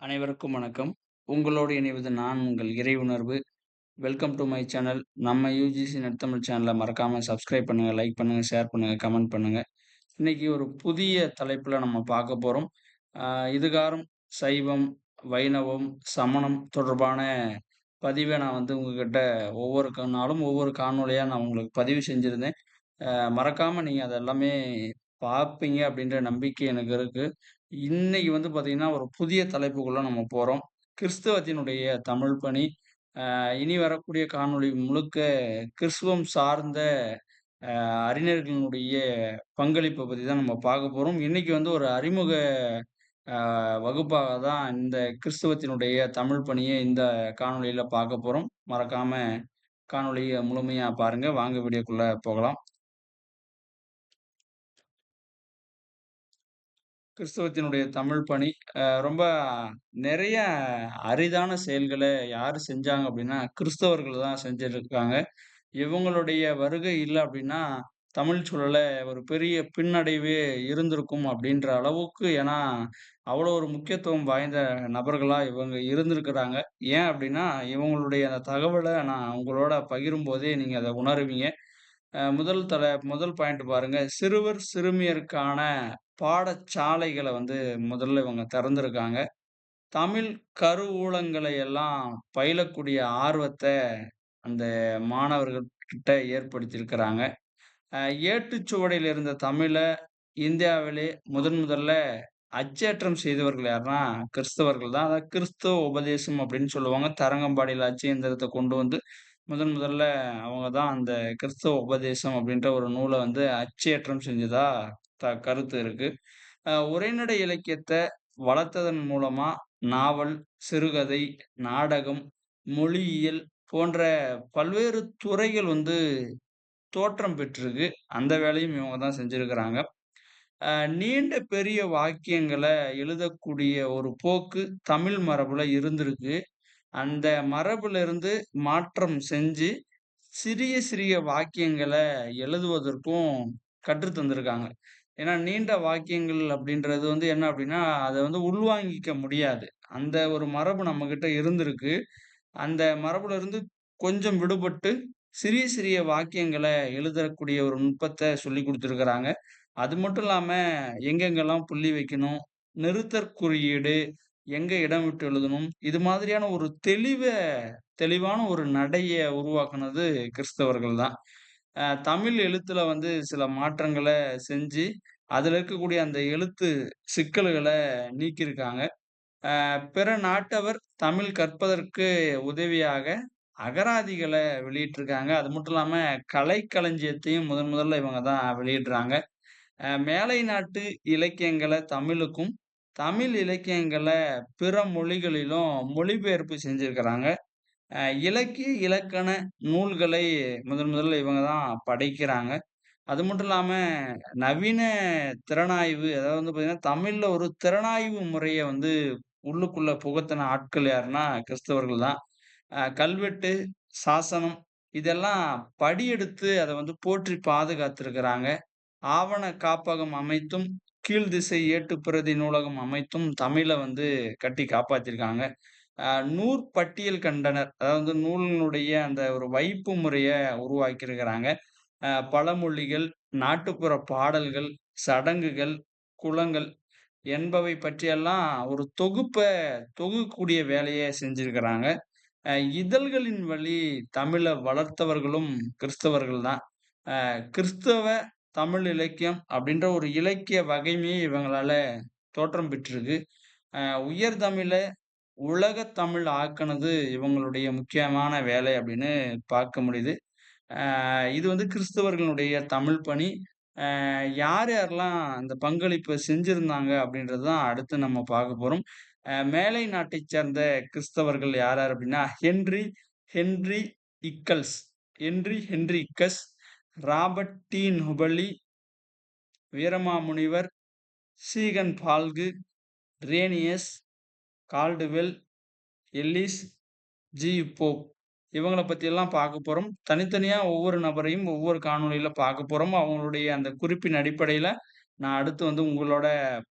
அனைவருக்கும் வணக்கம். உங்களோடு இணைவது நான் உங்கள் இறை உணர்வு வெல்கம் டு மை சேனல். நம்ம யூஜிசி நெட்தமிழ் சேனலை மறக்காமல் சப்ஸ்கிரைப் பண்ணுங்கள் லைக் பண்ணுங்கள் ஷேர் பண்ணுங்கள் கமெண்ட் பண்ணுங்கள் இன்னைக்கு ஒரு புதிய தலைப்பில் நம்ம பார்க்க போகிறோம் இதுகாரம் சைவம், வைணவம், சமணம் தொடர்பான பதிவை நான் வந்து உங்ககிட்ட ஒவ்வொரு நாளும் ஒவ்வொரு காணொலியாக நான் உங்களுக்கு பதிவு செஞ்சுருந்தேன் மறக்காமல் நீங்கள் அதெல்லாமே எல்லாமே பார்ப்பீங்க அப்படின்ற நம்பிக்கை எனக்கு இருக்கு. இன்னைக்கு வந்து பார்த்தீங்கன்னா, ஒரு புதிய தலைப்புக்குள்ள நம்ம போறோம். கிறிஸ்தவத்தினுடைய தமிழ் பணி. இனி வரக்கூடிய காணொளி முழுக்க கிறிஸ்துவம் சார்ந்த அறிஞர்களினுடைய பங்களிப்பை பற்றி தான் நம்ம பார்க்க போகிறோம் இன்னைக்கு வந்து ஒரு அறிமுக வகுப்பாக தான் இந்த கிறிஸ்தவத்தினுடைய தமிழ் பணியை இந்த காணொலியில் பார்க்க போகிறோம் மறக்காம காணொலியை முழுமையாக பாருங்கள் வாங்க வீடியோக்குள்ளே போகலாம். கிறிஸ்தவத்தினுடைய தமிழ் பணி. ரொம்ப நிறைய அரிதான செயல்களை யார் செஞ்சாங்க அப்படின்னா, கிறிஸ்தவர்கள் தான் செஞ்சிருக்காங்க. இவங்களுடைய வருகை இல்லை அப்படின்னா, தமிழ் சூழலை ஒரு பெரிய பின்னடைவே இருந்திருக்கும் அப்படின்ற அளவுக்கு ஏன்னா, அவ்வளோ ஒரு முக்கியத்துவம் வாய்ந்த நபர்களாக இவங்க இருந்திருக்கிறாங்க. ஏன் அப்படின்னா, இவங்களுடைய அந்த தகவலை நான் உங்களோட பகிரும்போதே நீங்கள் அதை உணருவீங்க. முதல் தல முதல் பாயிண்ட் பாருங்க. சிறுவர், சிறுமியருக்கான பாடசாலைகளை வந்து முதல்ல இவங்க திறந்திருக்காங்க. தமிழ் கருவூலங்களை எல்லாம் பயிலக்கூடிய ஆர்வத்தை அந்த மாணவர்கள்கிட்ட ஏற்படுத்தியிருக்கிறாங்க. அ இருந்த தமிழை இந்தியாவிலே முதன் முதல்ல அச்சேற்றம் செய்தவர்கள் யாருன்னா, கிறிஸ்தவர்கள் தான். அதாவது கிறிஸ்தவ உபதேசம் அப்படின்னு சொல்லுவாங்க. தரங்கம்பாடியில் அச்சேந்திரத்தை கொண்டு வந்து முதன் முதல்ல அவங்க தான் அந்த கிறிஸ்தவ உபதேசம் அப்படின்ற ஒரு நூலை வந்து அச்சேற்றம் செஞ்சதா த கருத்து இருக்கு. உரைநடை இலக்கியத்தை வளர்த்ததன் மூலமா நாவல், சிறுகதை, நாடகம், மொழியியல் போன்ற பல்வேறு துறைகள் வந்து தோற்றம் பெற்றிருக்கு. அந்த வேலையும் இவங்க தான் செஞ்சுருக்கிறாங்க நீண்ட பெரிய வாக்கியங்களை எழுதக்கூடிய ஒரு போக்கு தமிழ் மரபுல இருந்திருக்கு. அந்த மரபிலிருந்து மாற்றம் செஞ்சு, சிறிய சிறிய வாக்கியங்களை எழுதுவதற்கும் கற்று தந்திருக்காங்க. ஏன்னா, நீண்ட வாக்கியங்கள் அப்படின்றது வந்து என்ன அப்படின்னா, அதை வந்து உள்வாங்கிக்க முடியாது. அந்த ஒரு மரபு நம்மக்கிட்ட இருந்திருக்கு. அந்த மரபுலருந்து கொஞ்சம் விடுபட்டு, சிறிய சிறிய வாக்கியங்களை எழுதக்கூடிய ஒரு நுட்பத்தை சொல்லிக் கொடுத்துருக்குறாங்க அது மட்டும் இல்லாமல் எங்கெங்கெல்லாம் புள்ளி வைக்கணும், நிறுத்தற் குறியீடு, எங்க இடம் விட்டு எழுதணும், இது மாதிரியான ஒரு தெளிவ தெளிவான ஒரு நடையை உருவாக்குனது கிறிஸ்தவர்கள் தான். தமிழ் எழுத்துல வந்து சில மாற்றங்களை செஞ்சு, அதுல இருக்கக்கூடிய அந்த எழுத்து சிக்கல்களை நீக்கியிருக்காங்க. பிற நாட்டவர் தமிழ் கற்பதற்கு உதவியாக அகராதிகளை வெளியிட்டிருக்காங்க. அது மட்டும் இல்லாமல் கலைக்களஞ்சியத்தையும் முதன் முதல்ல இவங்க தான் வெளியிடுறாங்க. மேலை நாட்டு இலக்கியங்களை தமிழுக்கும், தமிழ் இலக்கியங்களை பிற மொழிகளிலும் மொழிபெயர்ப்பு செஞ்சிருக்கிறாங்க. இலக்கிய, இலக்கண நூல்களை முதன் முதல்ல இவங்க தான் படைக்கிறாங்க. அது மட்டும் இல்லாமல் நவீன திறனாய்வு அதாவது வந்து பார்த்தீங்கன்னா, தமிழில் ஒரு திறனாய்வு முறையை வந்து உள்ளுக்குள்ள புகத்தின ஆட்கள் யாருன்னா, கிறிஸ்தவர்கள் தான். கல்வெட்டு, சாசனம் இதெல்லாம் படியெடுத்து அதை வந்து போற்றி பாதுகாத்திருக்கிறாங்க. ஆவண காப்பகம் அமைத்தும், கீழ் திசை ஏட்டுப்பிரதி நூலகம் அமைத்தும் தமிழ வந்து கட்டி காப்பாத்தியிருக்காங்க. நூற்பட்டியல் கண்டனர். அதாவது நூலினுடைய அந்த ஒரு வைப்பு முறையை உருவாக்கியிருக்கிறாங்க. பழமொழிகள், நாட்டுப்புற பாடல்கள், சடங்குகள், குலங்கள் என்பவை பற்றியெல்லாம் ஒரு தொகுப்பை தொகுக்கக்கூடிய வேலையை செஞ்சிருக்கிறாங்க. இதழ்களின் வழி தமிழை வளர்த்தவர்களும் கிறிஸ்தவர்கள் தான். கிறிஸ்தவ தமிழ் இலக்கியம் அப்படின்ற ஒரு இலக்கிய வகைமையே இவங்களால தோற்றம் பெற்றிருக்கு. உயர் தமிழை உலக தமிழ் ஆக்குனது இவங்களுடைய முக்கியமான வேலை அப்படின்னு பார்க்க முடியுது. இது வந்து கிறிஸ்தவர்களுடைய தமிழ் பணி. யார் யாரெல்லாம் அந்த பங்களிப்பை செஞ்சுருந்தாங்க அப்படின்றது தான் அடுத்து நம்ம பார்க்க போகிறோம் மேலை நாட்டை சேர்ந்த கிறிஸ்தவர்கள் யார் யார் அப்படின்னா, ஹென்றி ஹென்றி இக்கல்ஸ், ஹென்றி ஹென்றி இக்கஸ், ராபர்ட் டீன் ஹுபலி Veeramamunivar, Ziegenbalg, Rhenius, Caldwell, Ellis, G. Pope இவங்களை பற்றியெல்லாம் பார்க்க போகிறோம் தனித்தனியாக ஒவ்வொரு நபரையும் ஒவ்வொரு காணொலியில் பார்க்க போகிறோம் அவங்களுடைய அந்த குறிப்பின் அடிப்படையில் நான் அடுத்து வந்து உங்களோட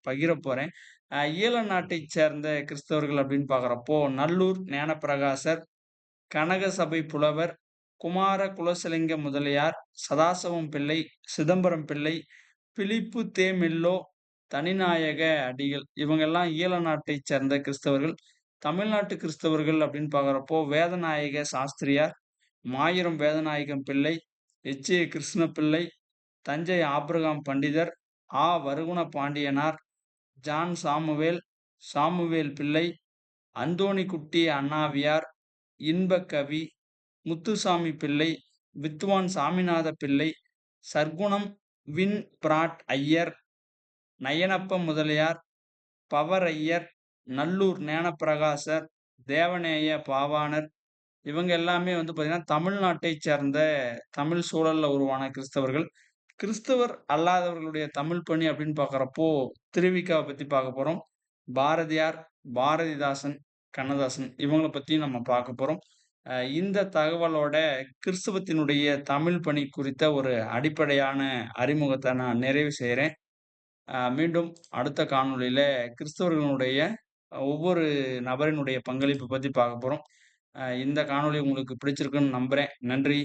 பகிர போகிறேன் ஈழ நாட்டைச் சேர்ந்த கிறிஸ்தவர்கள் அப்படின்னு பார்க்குறப்போ நல்லூர் ஞானப்பிரகாசர், கனக சபை புலவர், குமார குலசலிங்க முதலியார், சதாசவம் பிள்ளை, சிதம்பரம் பிள்ளை, பிலிப்பு தேமில்லோ தனிநாயக அடிகள் இவங்கெல்லாம் ஈழ நாட்டை சேர்ந்த கிறிஸ்தவர்கள். தமிழ்நாட்டு கிறிஸ்தவர்கள் அப்படின்னு பார்க்குறப்போ வேதநாயக சாஸ்திரியார், மாயிரம் வேதநாயகம் பிள்ளை, எச்.ஏ. கிருஷ்ணபிள்ளை, தஞ்சை ஆப்ரகாம் பண்டிதர், ஆ. Varuguna Pandiyanar, John Samuel, Samuel Pillai, Anthonikutty Annaviyar, Inbakavi, Muthusamy Pillai, வித்துவான் Saminatha Pillai, Sargunam வின் பிராட் ஐயர், நயனப்ப முதலியார், பவர் ஐயர் நல்லூர் ஞானப்பிரகாசர், தேவநேய பாவாணர் இவங்க எல்லாமே வந்து பார்த்திங்கன்னா தமிழ்நாட்டைச் சேர்ந்த தமிழ் சூழலில் உருவான கிறிஸ்தவர்கள். கிறிஸ்தவர் அல்லாதவர்களுடைய தமிழ் பணி அப்படின்னு பார்க்குறப்போ திருவிக்காவை பற்றி பார்க்க போகிறோம் பாரதியார், பாரதிதாசன், கண்ணதாசன் இவங்களை பற்றியும் நம்ம பார்க்க போகிறோம் இந்த தகவலோட கிறிஸ்துவத்தினுடைய தமிழ் பணி குறித்த ஒரு அடிப்படையான அறிமுகத்தை நான் நிறைவு செய்கிறேன் மீண்டும் அடுத்த காணொலியில் கிறிஸ்தவர்களுடைய ஒவ்வொரு நபரினுடைய பங்களிப்பு பற்றி பார்க்க போகிறோம் இந்த காணொளி உங்களுக்கு பிடிச்சிருக்குன்னு நம்புகிறேன் நன்றி.